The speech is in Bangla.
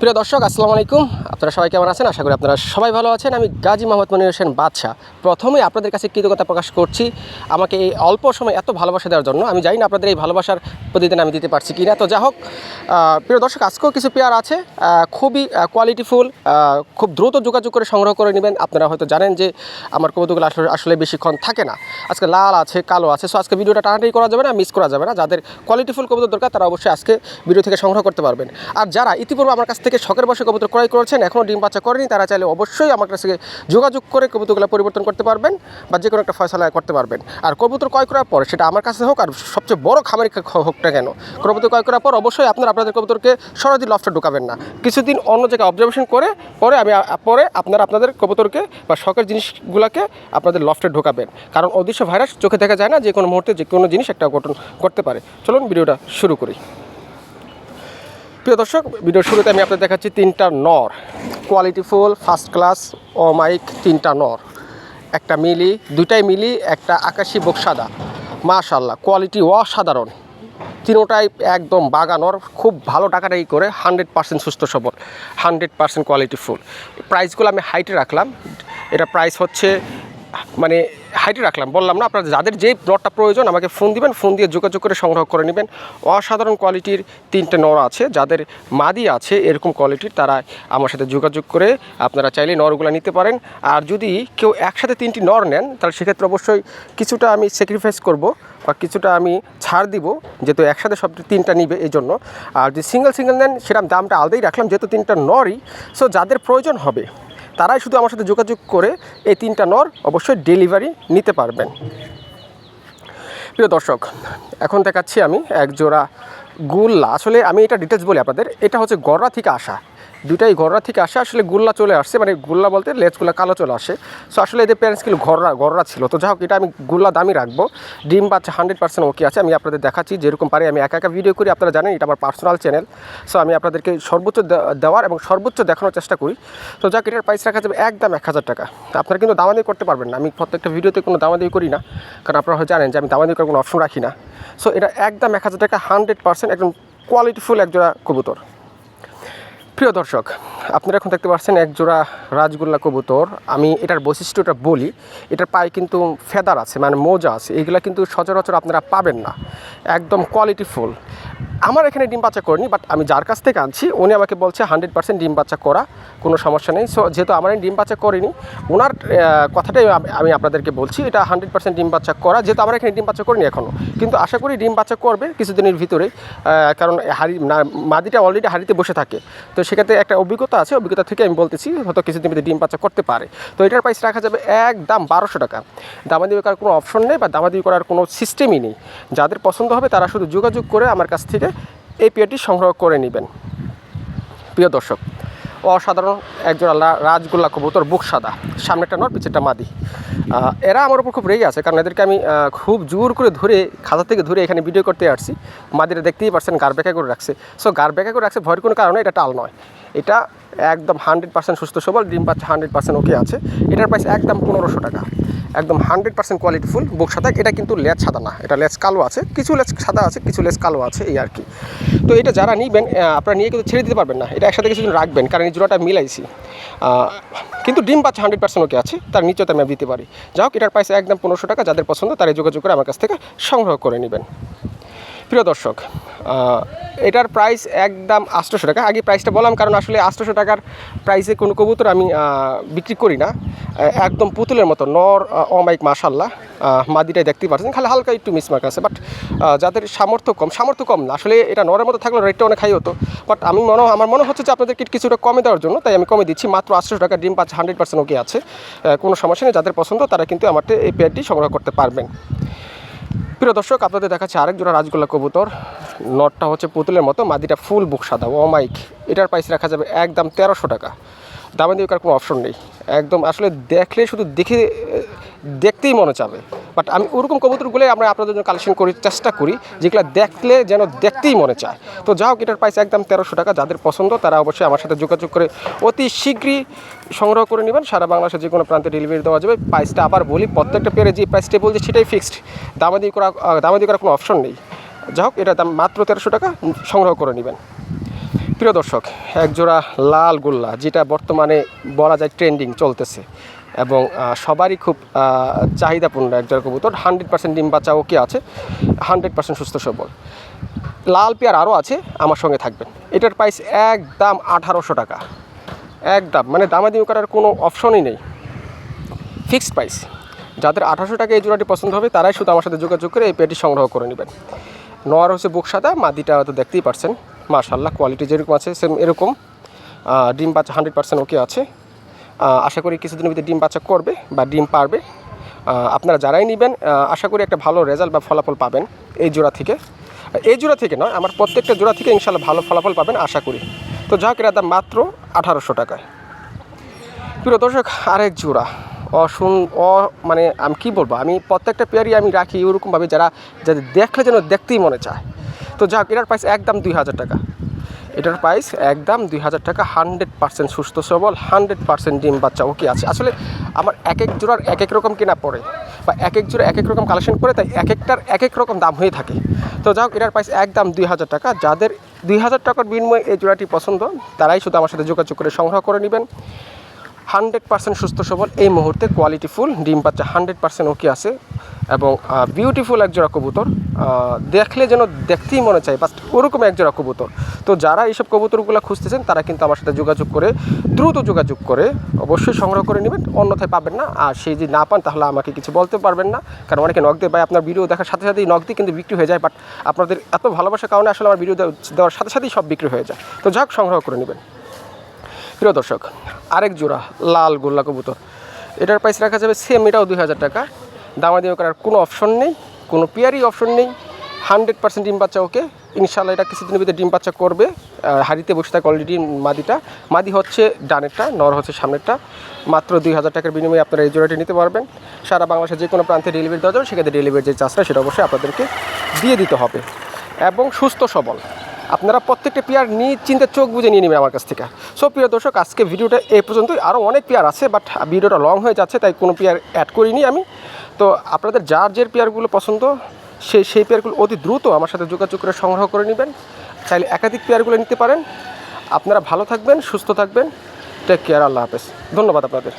প্রিয় দর্শক, আসসালামু আলাইকুম। আপনারা সবাই কেমন আছেন? আশা করি আপনারা সবাই ভালো আছেন। আমি গাজী মোহাম্মদ মনির হোসেন বাদশাহ। প্রথমেই আপনাদের কাছে কৃতজ্ঞতা প্রকাশ করছি আমাকে এই অল্প সময় এত ভালোবাসা দেওয়ার জন্য। আমি জানি না আপনাদের এই ভালোবাসার প্রতিদিন আমি দিতে পারছি কি না তো যা হোক প্রিয় দর্শক, আজকেও কিছু পেয়ার আছে। খুবই কোয়ালিটিফুল খুব দ্রুত যোগাযোগ করে সংগ্রহ করে নেবেন। আপনারা হয়তো জানেন যে আমার কবুতরগুলো আসলে আসলে বেশিক্ষণ থাকে না। আজকে লাল আছে, কালো আছে। সো আজকে ভিডিওটা টানাটানি করা যাবে না মিস করা যাবে না। যাদের কোয়ালিটিফুল কবুতর দরকার, তারা অবশ্যই আজকে ভিডিও থেকে সংগ্রহ করতে পারবেন। আর যারা ইতিপূর্বে আমার কাছ থেকে শখের বসে কবুতর ক্রয় করেছেন, এখনও ডিম বাচ্চা করেনি, তারা চাইলে অবশ্যই আমার কাছ থেকে যোগাযোগ করে কবুতরগুলো পরিবর্তন করতে পারবেন বা যে কোনো একটা ফয়সলা করতে পারবেন। আর কবুতর ক্রয় করার পর সেটা আমার কাছে হোক, আর সবচেয়ে বড় খামারি হোক না কেন? কবুতর ক্রয় করার পর অবশ্যই আপনারা আপনাদের কবুতরকে সরাসরি লফটে ঢুকাবেন না। কিছুদিন অন্য জায়গায় অবজারভেশন করে, পরে আমি পরে আপনারা আপনাদের কবুতরকে বা শখের জিনিসগুলোকে আপনাদের লফটে ঢোকাবেন। কারণ অদৃশ্য ভাইরাস চোখে দেখা যায় না, যে কোনো মুহূর্তে যে কোনো জিনিস একটা গঠন করতে পারে। চলুন ভিডিওটা শুরু করি। প্রিয় দর্শক, ভিডিওর শুরুতে আমি আপনাদের দেখাচ্ছি তিনটা নর। কোয়ালিটিফুল ফার্স্ট ক্লাস ও মাইক তিনটা নর। একটা মিলি, দুইটাই মিলি, একটা আকাশি বক্সাদা মাশাল্লাহ কোয়ালিটি অসাধারণ। তিনোটাই একদম বাগানর খুব ভালো টাকাটাই করে হান্ড্রেড পার্সেন্ট সুস্থ সবল হান্ড্রেড পার্সেন্ট কোয়ালিটি ফুল প্রাইসগুলো আমি হাইটে রাখলাম। এটা প্রাইস হচ্ছে মানে হাইটে রাখলাম। বললাম না, আপনার যাদের যে নটটা প্রয়োজন আমাকে ফোন দিবেন ফোন দিয়ে যোগাযোগ করে সংগ্রহ করে নেবেন। অসাধারণ কোয়ালিটির তিনটে নর আছে, যাদের মাদি আছে, এরকম কোয়ালিটির তারা আমার সাথে যোগাযোগ করে আপনারা চাইলে নরগুলো নিতে পারেন। আর যদি কেউ একসাথে তিনটি নর নেন, তাহলে সেক্ষেত্রে অবশ্যই কিছুটা আমি স্যাক্রিফাইস করব বা কিছুটা আমি ছাড় দিব, যেহেতু একসাথে সব তিনটা নিবে এই জন্য আর যদি সিঙ্গেল সিঙ্গেল নেন সেরকম দামটা আলাদাই রাখলাম, যেহেতু তিনটা নরই। সো যাদের প্রয়োজন হবে তারাই শুধু আমার সাথে যোগাযোগ করে এই তিনটা নর অবশ্যই ডেলিভারি নিতে পারবেন। প্রিয় দর্শক, এখন দেখাচ্ছি আমি এক জোড়া গুল্লা। আসলে আমি এটা ডিটেলস বলি আপনাদের, এটা হচ্ছে গড়া থেকে আসা। দুটাই ঘররা থেকে আসে, আসলে গুল্লা চলে আসছে মানে গুল্লা বলতে লেজগুলো কালো চলে আসে। সো আসলে এদের প্যারেন্টস কিন্তু ঘররা ঘররা ছিল। তো যাই হোক, এটা আমি গুল্লা দামি রাখব। ডিম বাচ্চা হান্ড্রেড পার্সেন্ট ওকে আছে, আমি আপনাদের দেখাচ্ছি যেরকম পারি। আমি একা একা ভিডিও করি, আপনারা জানেন, এটা আমার পার্সোনাল চ্যানেল সো আমি আপনাদেরকে সর্বোচ্চ দেওয়ার এবং সর্বোচ্চ দেখানোর চেষ্টা করি। তো যাক, এটার প্রাইস রাখা যাবে একদম এক হাজার টাকা। আপনারা কিন্তু দামাদি করতে পারবেন না। আমি প্রত্যেকটা ভিডিওতে কোনো দামাদি করি না, কারণ আপনারা হয়তো জানেন যে আমি দামাদি করার কোনো অপশন রাখি না। সো এটা একদম এক হাজার টাকা হান্ড্রেড পার্সেন্ট একদম কোয়ালিটিফুল একজোড়া কবুতর। প্রিয় দর্শক, আপনারা এখন দেখতে পাচ্ছেন এক জোড়া রাজগোল্লা কবুতর। আমি এটার বৈশিষ্ট্যটা বলি, এটার পায়ে কিন্তু ফেদার আছে মানে মোজা আছে এইগুলা কিন্তু সচরাচর আপনারা পাবেন না। একদম কোয়ালিটিফুল আমার এখানে ডিম বাচ্চা করিনি বাট আমি যার কাছ থেকে আনছি, উনি আমাকে বলছে হান্ড্রেড পার্সেন্ট ডিম বাচ্চা করা, কোনো সমস্যা নেই। সো যেহেতু আমার ডিম বাচ্চা করিনি ওনার কথাটাই আমি- আপনাদেরকে বলছি, এটা হান্ড্রেড পার্সেন্ট ডিম বাচ্চা করা, যেহেতু আমার এখানে ডিম বাচ্চা করিনি এখনও কিন্তু আশা করি ডিম বাচ্চা করবে কিছুদিনের ভিতরেই কারণ হাড়ি মাদিটা অলরেডি হাড়িতে বসে থাকে। তো সেক্ষেত্রে একটা অভিজ্ঞতা আছে, অভিজ্ঞতা থেকে আমি বলতেছি হয়তো কিছুদিন ভিতরে ডিম বাচ্চা করতে পারে। তো এটার প্রাইস রাখা যাবে একদম বারোশো টাকা। দামাদি করার কোনো অপশন নেই বা দামাদি করার কোনো সিস্টেমই নেই। যাদের পছন্দ হবে তারা শুধু যোগাযোগ করে আমার কাছ থেকে এই পেয়ারটি সংগ্রহ করে নেবেন। প্রিয় দর্শক অসাধারণ একজন লা- রাজগোল্লা কবুতর, বুক সাদা। সামনেটা নর, পিছেরটা মাদি। এরা আমার উপর খুব রেগে আছে, কারণ এদেরকে আমি খুব জোর করে ধরে, খাতা থেকে ধরে এখানে ভিডিও করতে আসছি। মাদিরা দেখতেই পারছেন, গার ব্যাকা করে রাখছে। সো গার ব্যাকা করে রাখছে ভয়ের কোনো কারণে এটা টাল নয়। এটা একদম হান্ড্রেড পার্সেন্ট সুস্থ সবল, ডিম পাচ্ছে হান্ড্রেড পার্সেন্ট ওকে আছে। এটার প্রাইস একদম পনেরোশো টাকা। একদম হান্ড্রেড পার্সেন্ট কোয়ালিটিফুল বুক সাদা, এটা কিন্তু লেজ সাদা না, এটা লেজ কালো আছে, কিছু লেজ সাদা আছে, কিছু লেজ কালো আছে, এই আর কি। তো এটা যারা নিবেন আপনারা নিয়ে কিন্তু ছেড়ে দিতে পারবেন না, এটা একসাথে কিছুদিন রাখবেন, কারণ এই জোড়াটা মিলাইছি। কিন্তু ডিম পাচ্ছে হান্ড্রেড পার্সেন্ট ওকে আছে, তার নিচেতে আমি দিতে পারি। যাই হোক, এটার প্রাইস একদম পনেরোশো টাকা, যাদের পছন্দ তারা যোগাযোগ করে আমার কাছ থেকে সংগ্রহ করে নেবেন। প্রিয় দর্শক এটার প্রাইস একদম আটশোশো টাকা। আগে প্রাইসটা বললাম কারণ আসলে আটশোশো টাকার প্রাইসে কোনো কবুতর আমি বিক্রি করি না। একদম পুতুলের মতো নর অমাইক মাশাল্লাহ আহ, মাদিটাই দেখতেই পাচ্ছেন খালি হালকা একটু মিসমার্ক আছে বাট যাদের সামর্থ্য কম সামর্থ্য কম না। আসলে এটা নরের মতো থাকলে রেটটা অনেক হাই হতো। বাট আমি মনে আমার মনে হচ্ছে যে আপনাদের কিট কিছুটা কমে দেওয়ার জন্য তাই আমি কমে দিচ্ছি। মাত্র আটশো টাকা ডিম পাচ্ছে হান্ড্রেড পার্সেন্ট ওকে আছে। কোনো সমস্যা নেই যাদের পছন্দ তারা কিন্তু আমার এই পেয়ারটি সংগ্রহ করতে পারবেন। প্রিয় দর্শক, আপনাদের দেখাচ্ছে আরেক জোড়া রাজগোল্লা কবুতর। নটটা হচ্ছে পুতুলের মতো, মাদিটা ফুল বুক সাদা। ও মাইক, এটার প্রাইস রাখা যাবে একদম তেরোশো টাকা। দামে দিয়ে কোনো অপশন নেই। একদম আসলে দেখলে শুধু দেখে, দেখতেই মনে চাবে। বাট আমি ওরকম কবুতরগুলোই আমরা আপনাদের জন্য কালেকশন করি, চেষ্টা করি, যেগুলো দেখলে যেন দেখতেই মনে চায়। তো যাও এটার প্রাইস একদম তেরোশো টাকা, যাদের পছন্দ তারা অবশ্যই আমার সাথে যোগাযোগ করে অতি শীঘ্রই সংগ্রহ করে নেবেন। সারা বাংলাদেশের যে কোনো প্রান্তে ডেলিভারি দেওয়া যাবে। প্রাইসটা আবার বলি, প্রত্যেকটা পেয়ারে যে প্রাইসটা বলছি সেটাই ফিক্সড দামাদি করা দামাদি করার কোনো অপশন নেই। যা হোক, এটা দাম মাত্র তেরোশো টাকা, সংগ্রহ করে নেবেন। প্রিয় দর্শক এক জোড়া লাল গোল্লা, যেটা বর্তমানে বলা যায় ট্রেন্ডিং চলতেছে এবং সবারই খুব চাহিদাপূর্ণ এক জোড়া কবুতর। হান্ড্রেড পার্সেন্ট ডিম বাচ্চা ওকে আছে, হান্ড্রেড পার্সেন্ট সুস্থ সবল। লাল পেয়ার আরও আছে, আমার সঙ্গে থাকবেন। এটার প্রাইস একদম আঠারোশো টাকা। একদম মানে দামাদামি করার কোনো অপশনই নেই। ফিক্সড প্রাইস যাদের আঠারোশো টাকা এই জোড়াটি পছন্দ হবে, তারাই শুধু আমার সাথে যোগাযোগ করে এই পেটি সংগ্রহ করে নেবেন। নোয়ার হচ্ছে বুক সাদা, মাদিটা হয়তো দেখতেই পারছেন। মাশাল্লাহ কোয়ালিটি যেরকম আছে সেম এরকম। ডিম বাচ্চা হান্ড্রেড পার্সেন্ট ওকে আছে। আশা করি কিছুদিনের ভিতরে ডিম বাচ্চা করবে বা ডিম পারবে। আপনারা যারাই নেবেন আশা করি একটা ভালো রেজাল্ট বা ফলাফল পাবেন এই জোড়া থেকে। এই জোড়া থেকে নয়, আমার প্রত্যেকটা জোড়া থেকে ইনশাল্লাহ ভালো ফলাফল পাবেন, আশা করি। তো যাক এর দাম মাত্র আঠারোশো টাকায়। প্রিয় দর্শক, আরেক জোড়া। অসুন, অ মানে আমি কী বলব, আমি প্রত্যেকটা পেয়ারই আমি রাখি, ওরকমভাবে যারা, যাদের দেখলে যেন দেখতেই মনে চায়। তো যাক, এটার প্রাইস একদম দুই হাজার টাকা। এটার প্রাইস একদম দুই হাজার টাকা হান্ড্রেড পার্সেন্ট সুস্থ সবল হান্ড্রেড পার্সেন্ট ডিম বাচ্চা ওকে আছে। আসলে আমার এক এক জোড়ার এক এক রকম কেনা পড়ে, বা এক এক জোড়া এক এক রকম কালেকশন করে তাই এক একটার এক এক রকম দাম হয়ে থাকে। তো যাই হোক এটার প্রাইস একদম দুই হাজার টাকা। যাদের দুই হাজার টাকার বিনিময়ে এই জোড়াটি পছন্দ, তারাই শুধু আমার সাথে যোগাযোগ করে সংগ্রহ করে নেবেন। হান্ড্রেড পার্সেন্ট সুস্থ সবল, এই মুহূর্তে কোয়ালিটি ফুল ডিম বাচ্চা হান্ড্রেড পার্সেন্ট ওকে আছে। এবং বিউটিফুল এক জোড়া কবুতর। দেখলে যেন দেখতেই মনে চায় বাট ওরকম এক জোড়া কবুতর। তো যারা এইসব কবুতরগুলো খুঁজতেছেন, তারা কিন্তু আমার সাথে যোগাযোগ করে, দ্রুত যোগাযোগ করে, অবশ্যই সংগ্রহ করে নেবেন, অন্যথায় পাবেন না। আর সেই যদি না পান, তাহলে আমাকে কিছু বলতে পারবেন না। কারণ অনেকে নক দিয়ে আপনার ভিডিও দেখার সাথে সাথেই নক দিয়ে কিন্তু বিক্রি হয়ে যায় বাট আপনাদের এত ভালোবাসার কারণে আসলে আমার ভিডিও দেওয়ার সাথে সাথেই সব বিক্রি হয়ে যায়। তো যাক, সংগ্রহ করে নেবেন। প্রিয় দর্শক, আরেক জোড়া লাল গোল্লা কবুতর। এটার প্রাইস রাখা যাবে সেম এটাও দুই হাজার টাকা। দামাদামি করার কোনো অপশন নেই, কোনো পেয়ারই অপশন নেই। হান্ড্রেড পার্সেন্ট ডিম বাচ্চা ওকে। ইনশাল্লাহ এটা কিছুদিনের ভিতরে ডিম বাচ্চা করবে। হাড়িতে বসে থাকে অলরেডি মাদিটা। মাদি হচ্ছে ডানেরটা, নর হচ্ছে সামনেরটা। মাত্র দুই হাজার টাকার বিনিময়ে আপনারা এই জোড়াটি নিতে পারবেন। সারা বাংলাদেশের যে কোনো প্রান্তে ডেলিভারি দেওয়া যাবে, সেক্ষেত্রে ডেলিভারি যে চার্জটা সেটা অবশ্যই আপনাদেরকে দিয়ে দিতে হবে। এবং সুস্থ সবল। আপনারা প্রত্যেকটা পেয়ার নিয়ে চিন্তা চোখ বুঝে নিয়ে নেবেন আমার কাছ থেকে। সো প্রিয় দর্শক, আজকে ভিডিওটা এই পর্যন্তই। আরও অনেক পেয়ার আছে বাট ভিডিওটা লং হয়ে যাচ্ছে, তাই কোনো পেয়ার অ্যাড করিনি আমি। তো আপনাদের যার যে পেয়ারগুলো পছন্দ সেই সেই পেয়ারগুলো অতি দ্রুত আমার সাথে যোগাযোগ করে সংগ্রহ করে নেবেন। চাইলে একাধিক পেয়ারগুলো নিতে পারেন। আপনারা ভালো থাকবেন, সুস্থ থাকবেন। টেক কেয়ার আল্লাহ হাফেজ। ধন্যবাদ আপনাদের।